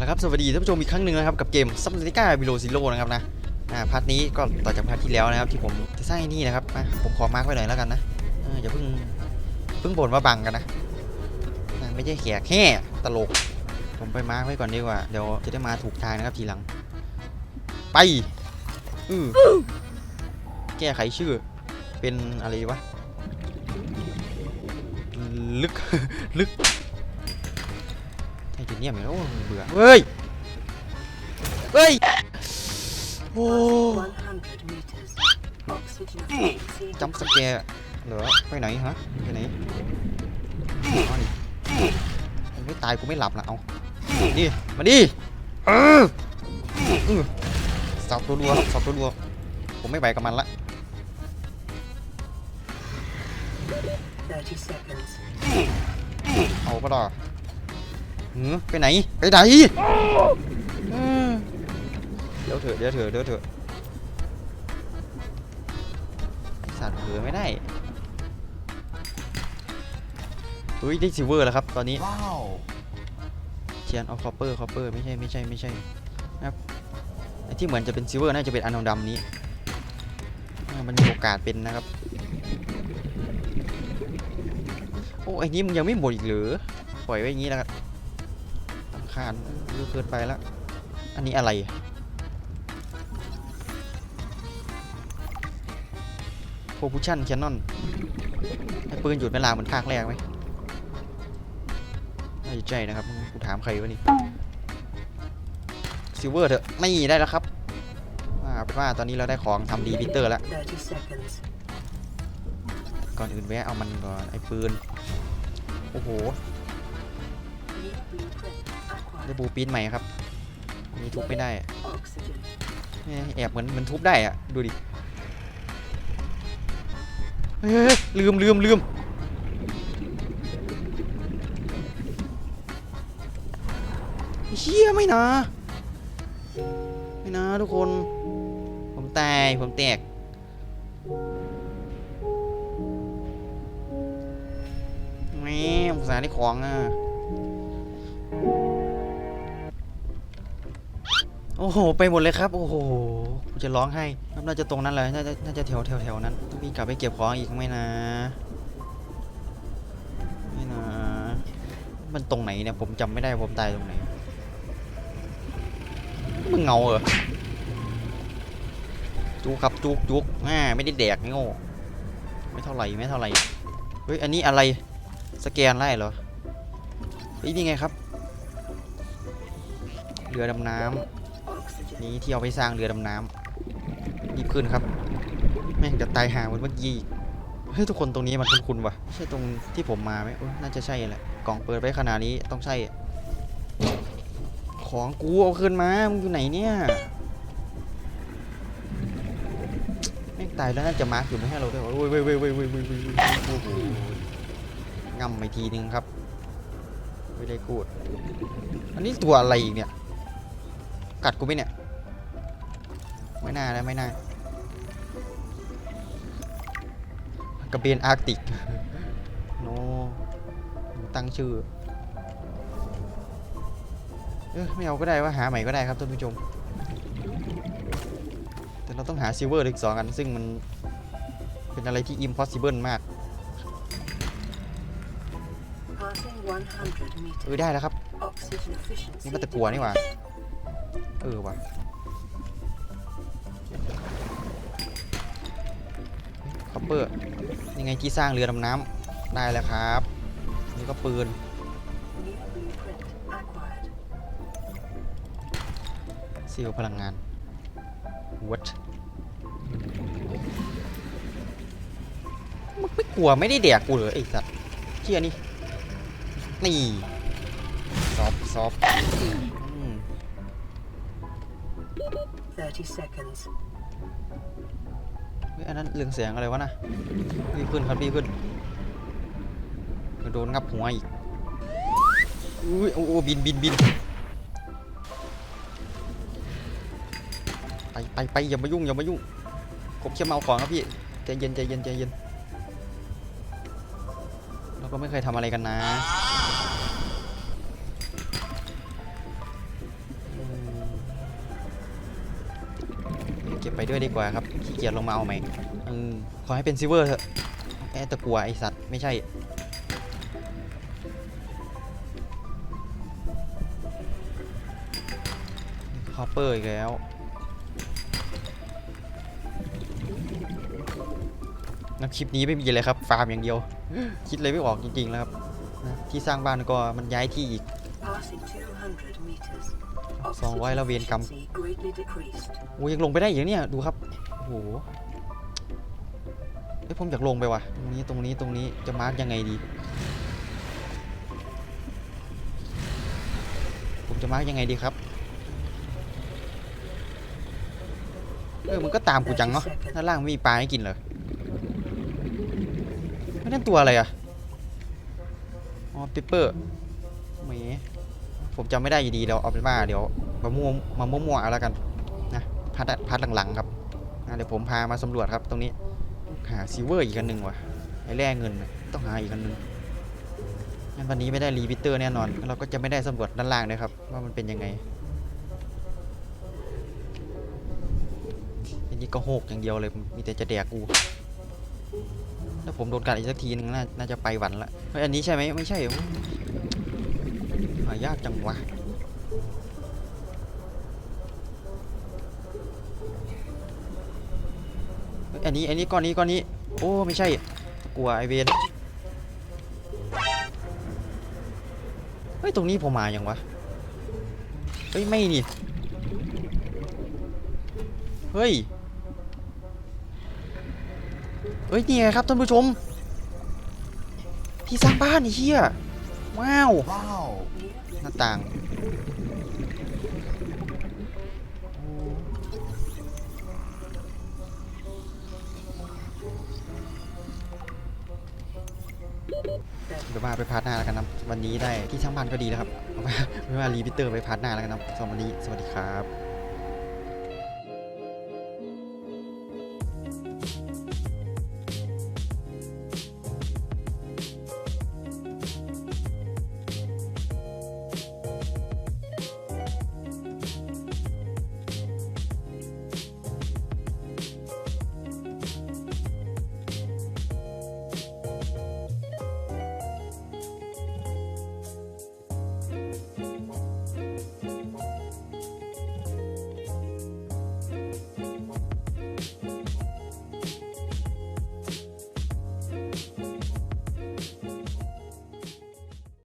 แล้วครับสวัสดีท่านผู้ชมอีกครั้งหนึ่งนะครับกับเกมซับซิก้าบิโลซิโลนะครับนะอ่าพาร์ทนี้ก็ต่อจากพาร์ทที่แล้วนะครับที่ผมจะสร้างไอ้นี่นะครับมาผมขอมาร์กไว้หน่อยแล้วกันนะเอออย่าเพิ่งเพิ่งบ่นว่าบังกันนะไม่ใช่แขกแห่ตลก ผมไปมาร์กไว้ก่อนดีกว่าเดี๋ยวจะได้มาถูกทางนะครับทีหลัง ไปอือแก้ไขชื่อ เป็นอะไรวะลึกลึก ไอ้จุดเนี้ยมันโอ้เบื่อเฮ้ยเฮ้ยโอ้100 meters. Oxygen frequency จำสแกร์เหรอไปไหนฮะไปไหนเอาดิมึงไม่ตายกูไม่หลับนะเอาดิมาดิเออเออสับตัวรัวครับสับตัวรัวผมไม่ไหวกับมันละ30 seconds. เอาปะล่ะ หือไปไหน ไปไหนอืมเดี๋ยวเถอะเดี๋ยวเถอะเดี๋ยวเถอะไอ้สัตว์เผือไม่ได้เฮ้ยได้ซิลเวอร์แล้วครับตอนนี้ Wow. เชียนออฟคอปเปอร์คอปเปอร์ไม่ใช่ไม่ใช่ไม่ใช่นะครับไอ้ที่เหมือนจะเป็นซิลเวอร์น่าจะเป็นอันดำๆนี้อ่ามันมีโอกาสเป็นนะครับโอ้ไอ้นี้มึงยังไม่หมดอีกเหรือปล่อยไว้อย่างนี้แล้วกัน รำคาญเยอะเกินไปแล้วอันนี้อะไรโพ u ชั่นแคนนอนไอ้ปืนหยุดเวลาเหมือนภาคแรกไหมไม่ใช่นะครับกูถามใครวะนี่ซิลเวอร์เถอะไม่ได้แล้วครับอ่าเป็นว่าตอนนี้เราได้ของทำดีพิเตอร์แล้ว ก่อนอื่นแวะเอามันก่อนไอ้ปืน โอ้โห ได้ acquired. บูปีนใหม่ครับอันนี้ทุบไม่ได้ Oxygen. เอ๊ะแอบเหมือนเหมือนทุบได้อะดูดิเฮ้ยเฮ้ยเฮ้ยลืมลืมลืมเฮียไม่นะ ไม่นะทุกคน ผมตาย ผมแตกแม่ผมสารได้ของอะ โอ้โห ไปหมดเลยครับ โอ้โหกูจะร้องไห้น่าจะตรงนั้นเลยน่าจะน่าจะแถวแถวแถวนั้นต้องวิ่งกลับไปเก็บของอีกไหมนะไม่นะ มันตรงไหนเนี่ยผมจำไม่ได้ผมตายตรงไหนมึงเงาเหรอจุกครับจุกจุกอ่าไม่ได้แดกโง่ไม่เท่าไหร่ไม่เท่าไหร่เฮ้ยอันนี้อะไรสแกนไล่เหรอเฮ้ยนี่ไงครับเรือดำน้ำ นี้ที่เอาไปสร้างเรือดำน้ำรีบขึ้นครับ แม่งจะตายห่าเหมือนเมื่อกี้เฮ้ยทุกคนตรงนี้มันคุ้นๆวะใช่ตรงที่ผมมาไหมโอ้น่าจะใช่แหละกล่องเปิดไว้ขนาดนี้ต้องใช่ ของกูเอาคืนมามึงอยู่ไหนเนี่ยแม่งตายแล้วน่าจะมาร์กอยู่ไม่ให้เราด้วยวะโอ้ยเว้ยเว้ยเว้ยเว้ยเว้ยเว้ยเว้ยโอ้โหงำไปทีนึงครับไม่ได้กูด อันนี้ตัวอะไรอีกเนี่ย กัดกูไหมเนี่ย ไม่น่านะไม่น่ากระเบนอาร์กติกโนตั้งชื่อ เออไม่เอาก็ได้ว่าหาใหม่ก็ได้ครับท่านผู้ชม แต่เราต้องหาซิลเวอร์อีกสองอัน ซึ่งมันเป็นอะไรที่ impossible มาก Passing 100เออ meters. ได้แล้วครับ Oxygen efficiency. นี่มันตะกัวนี่หว่า เออว่ะ คอปเปอร์ยังไงที่สร้างเรือดำน้ำได้แล้วครับ นี่ก็ปืนซีลพลังงาน what มึงไม่กลัวไม่ได้แดกกูเหรอไอ้สัตว์เชี่ยนี่ นี่ ซอฟซอฟอืม30 seconds. อันนั้นเรื่องแสงอะไรวะนะพี่ขึ้นครับพี่ขึ้นเดี๋ยวโดนงับหัวอีกอุ้ยโอ้โอ้บินบินบินไปไปไปอย่ามายุ่งอย่ามายุ่งผมแค่มาเอาของครับพี่ใจเย็นใจเย็นใจเย็นเราก็ไม่เคยทำอะไรกันนะ เก็บไปด้วยดีกว่าครับขี้เกียจลงมาเอาใหม่เออขอให้เป็นซิเวอร์เถอะแอะตะกัวไอสัตว์ไม่ใช่คอปเปอร์อีกแล้วนับคลิปนี้ไม่มีอะไรครับ ฟาร์มอย่างเดียว คิดเลยไม่ออกจริงๆแล้วครับ ที่สร้างบ้านก็มันย้ายที่อีก สองร้อยแล้วเวรกรรม Efficiency greatly decreased. โอ้ยยังลงไปได้อย่างเนี้ยดูครับโอ้โหเอ้ยผมอยากลงไปว่ะตรงนี้ตรงนี้ตรงนี้จะมาร์กยังไงดี ผมจะมาร์กยังไงดีครับเออมันก็ตามกูจังเนาะด้านล่างไม่มีปลาให้กินเหรอไม่นั่นตัวอะไรอะอ๋อปิปเปอร์แหม ผมจำไม่ได้อยู่ดีเดี๋ยวเอาเป็นว่าเดี๋ยวมามั่วมามั่วๆเอาแล้วกันนะพัดพัดหลังๆครับอะเดี๋ยวผมพามาสำรวจครับตรงนี้หาซิเวอร์อีกอันหนึ่งว่ะไอ้แร่เงินต้องหาอีกอันหนึ่งงั้นวันนี้ไม่ได้รีพิเตอร์แน่นอน เราก็จะไม่ได้สำรวจด้านล่างด้วยครับ ว่ามันเป็นยังไงอันนี้ก็โหกอย่างเดียวเลยมีแต่จะแดกกูถ้าผมโดนกัดอีกสักทีนึงน่าน่าจะไปหวันละเฮ้ยอันนี้ใช่ไหมไม่ใช่ หายากจังวะอันนี้อันนี้ก้อนนี้ก้อนนี้ โอ้ไม่ใช่ กลัวไอเวนเฮ้ยตรงนี้ผมมาอย่างวะ เฮ้ยไม่นี่ เฮ้ย เฮ้ยนี่ไงครับท่านผู้ชม ที่สร้างบ้านไอ้เหี้ย ว้าว Wow. หน้าต่าง เดี๋ยวมาไปพาร์ทหน้าแล้วกันนะวันนี้ได้ที่ช่างบ้านก็ดีแล้วครับเอาไปไม่ว่ารีพิเตอร์ไปพาร์ทหน้าแล้วกันนะสำหรับวันนี้สวัสดีครับ